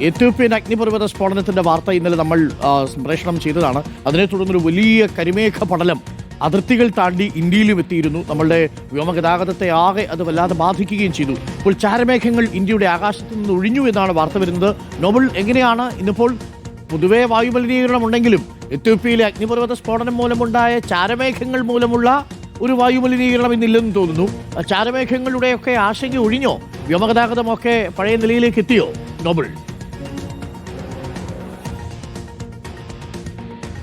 Ethiopian അഗ്നിപർവത സ്ഫോടനത്തിന്റെ വാർത്ത ഇന്നലെ നമ്മൾ സംപ്രേഷണം ചെയ്തതാണ്. അതിനെ തുടർന്നൊരു വലിയ കരിമേഘ പടലം അതിർത്തികൾ താണ്ടി ഇന്ത്യയിലും എത്തിയിരുന്നു. നമ്മളുടെ വ്യോമഗതാഗതത്തെ ആകെ അത് വല്ലാതെ ബാധിക്കുകയും ചെയ്തു. ഇപ്പോൾ ചാരമേഘങ്ങൾ ഇന്ത്യയുടെ ആകാശത്ത് നിന്ന് ഒഴിഞ്ഞു എന്നാണ് വാർത്ത വരുന്നത്. നോബൽ എങ്ങനെയാണ് ഇന്നിപ്പോൾ പൊതുവേ വായുമലിനീകരണം ഉണ്ടെങ്കിലും എത്യോപ്യയിലെ അഗ്നിപർവത സ്ഫോടനം മൂലമുണ്ടായ ചാരമേഘങ്ങൾ മൂലമുള്ള ഒരു വായുമലിനീകരണം ഇന്നില്ലെന്ന് തോന്നുന്നു. ചാരമേഘങ്ങളുടെയൊക്കെ ആശങ്ക ഒഴിഞ്ഞോ? വ്യോമഗതാഗതമൊക്കെ പഴയ നിലയിലേക്ക് എത്തിയോ? നോബൽ.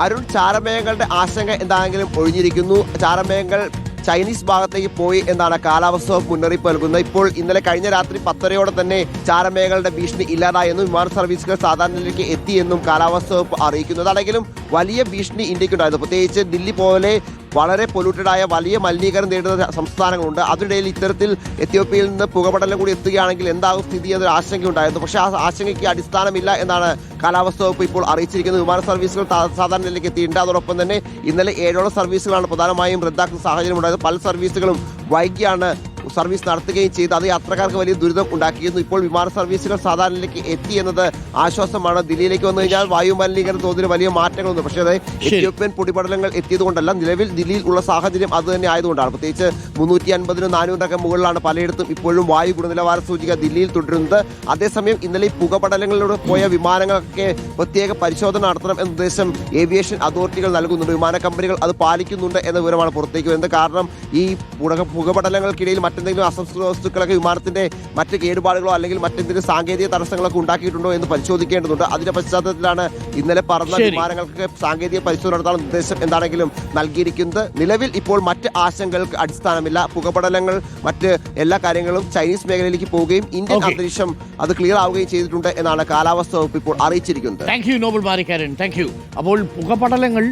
അരുൺ ചാരമേഘങ്ങളുടെ ആശങ്ക എന്താണെങ്കിലും ഒഴിഞ്ഞിരിക്കുന്നു. ചാരമേഘങ്ങൾ ചൈനീസ് ഭാഗത്തേക്ക് പോയി എന്നാണ് കാലാവസ്ഥ വകുപ്പ് മുന്നറിയിപ്പ് നൽകുന്നത്. ഇപ്പോൾ ഇന്നലെ കഴിഞ്ഞ രാത്രി പത്തരയോടെ തന്നെ ചാരമേഖലയുടെ ഭീഷണി ഇല്ലാതായെന്നും വിമാന സർവീസുകൾ സാധാരണയിലേക്ക് എത്തിയെന്നും കാലാവസ്ഥ വകുപ്പ് അറിയിക്കുന്നു. അതെങ്കിലും വലിയ ഭീഷണി ഇന്ത്യക്കുണ്ടായിരുന്നു പ്രത്യേകിച്ച് ദില്ലി പോലെ വളരെ പൊല്യൂട്ടഡ് ആയ വലിയ മലിനീകരണം നേരിടുന്ന സംസ്ഥാനങ്ങളുണ്ട്. അതിനിടയിൽ ഇത്തരത്തിൽ എത്യോപ്യയിൽ നിന്ന് പുകപടലം കൂടി എത്തുകയാണെങ്കിൽ എന്താകും സ്ഥിതി എന്നൊരു ആശങ്കയുണ്ടായിരുന്നു പക്ഷേ ആ ആശങ്കയ്ക്ക് അടിസ്ഥാനമില്ല എന്നാണ് കാലാവസ്ഥ വകുപ്പ് ഇപ്പോൾ അറിയിച്ചിരിക്കുന്നത്. വിമാന സർവീസുകൾ സാധാരണ നിലയ്ക്ക് എത്തിയിട്ടുണ്ട്. അതോടൊപ്പം തന്നെ ഇന്നലെ ഏഴോളം സർവീസുകളാണ് പ്രധാനമായും റദ്ദാക്കുന്ന സാഹചര്യം പല സർവീസുകളും വൈകിയാണ് സർവീസ് നടത്തുകയും ചെയ്ത്. അത് യാത്രക്കാർക്ക് വലിയ ദുരിതം ഉണ്ടാക്കിയിരുന്നു. ഇപ്പോൾ വിമാന സർവീസുകൾ സാധാരണയിലേക്ക് എത്തി എന്നത് ആശ്വാസമാണ്. ദില്ലിയിലേക്ക് വന്നു കഴിഞ്ഞാൽ വായു മലിനീകരണ തോതിൽ വലിയ മാറ്റങ്ങളൊന്നും പക്ഷേ അത് എത്യോപ്യൻ പൊടിപടലങ്ങൾ എത്തിയതുകൊണ്ടല്ല നിലവിൽ ദില്ലിയിൽ ഉള്ള സാഹചര്യം അത് തന്നെ ആയതുകൊണ്ടാണ്. പ്രത്യേകിച്ച് മുന്നൂറ്റി അൻപതിനും നാനൂറിനൊക്കെ മുകളിലാണ് പലയിടത്തും ഇപ്പോഴും വായു ഗുണനിലവാര സൂചിക ദില്ലിയിൽ തുടരുന്നത്. അതേസമയം ഇന്നലെ പുകപടലങ്ങളിലൂടെ പോയ വിമാനങ്ങളൊക്കെ പ്രത്യേക പരിശോധന നടത്തണം എന്ന നിർദ്ദേശം ഏവിയേഷൻ അതോറിറ്റികൾ നൽകുന്നുണ്ട്. വിമാന കമ്പനികൾ അത് പാലിക്കുന്നുണ്ട് എന്ന വിവരമാണ് പുറത്തേക്ക് വരുന്നത്. കാരണം ഈ പുക- പുകപടലങ്ങൾക്കിടയിൽ മറ്റെന്തെങ്കിലും അസംസ്കൃത വസ്തുക്കളൊക്കെ വിമാനത്തിന്റെ മറ്റ് കേടുപാടുകളോ അല്ലെങ്കിൽ മറ്റെന്തെങ്കിലും സാങ്കേതിക തടസ്സങ്ങളൊക്കെ ഉണ്ടാക്കിയിട്ടുണ്ടോ എന്ന് പരിശോധിക്കേണ്ടതുണ്ട്. അതിന്റെ പശ്ചാത്തലത്തിലാണ് ഇന്നലെ പറന്ന വിമാനങ്ങൾക്ക് സാങ്കേതിക പരിശോധന നടത്താനുള്ള നിർദ്ദേശം എന്താണെങ്കിലും നൽകിയിരിക്കുന്നത്. നിലവിൽ ഇപ്പോൾ മറ്റ് ആശങ്കകൾക്ക് അടിസ്ഥാനമില്ല. പുകപടലങ്ങൾ മറ്റ് എല്ലാ കാര്യങ്ങളും ചൈനീസ് മേഖലയിലേക്ക് പോവുകയും ഇന്ത്യൻ. അന്തരീക്ഷം അത് ക്ലിയർ ആവുകയും ചെയ്തിട്ടുണ്ട് എന്നാണ് കാലാവസ്ഥ വകുപ്പ് ഇപ്പോൾ അറിയിച്ചിരിക്കുന്നത്. Thank you Nobel Marikkaran thank you അപ്പോൾ പുകപടലങ്ങൾ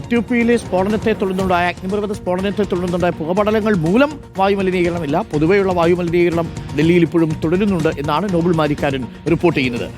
എത്യോപ്യയിലെ സ്ഫോടനത്തെ തുടർന്നുണ്ടായ അഗ്നിപർവത സ്ഫോടനത്തെ തുടർന്നുണ്ടായ പുകപടലങ്ങൾ മൂലം വായുമലിനീകരണമില്ല പൊതുവെയുള്ള വായുമലിനീകരണം ഡൽഹിയിൽ ഇപ്പോഴും തുടരുന്നുണ്ട് എന്നാണ് നോബൽ മാരിക്കാരൻ റിപ്പോർട്ട് ചെയ്യുന്നത്.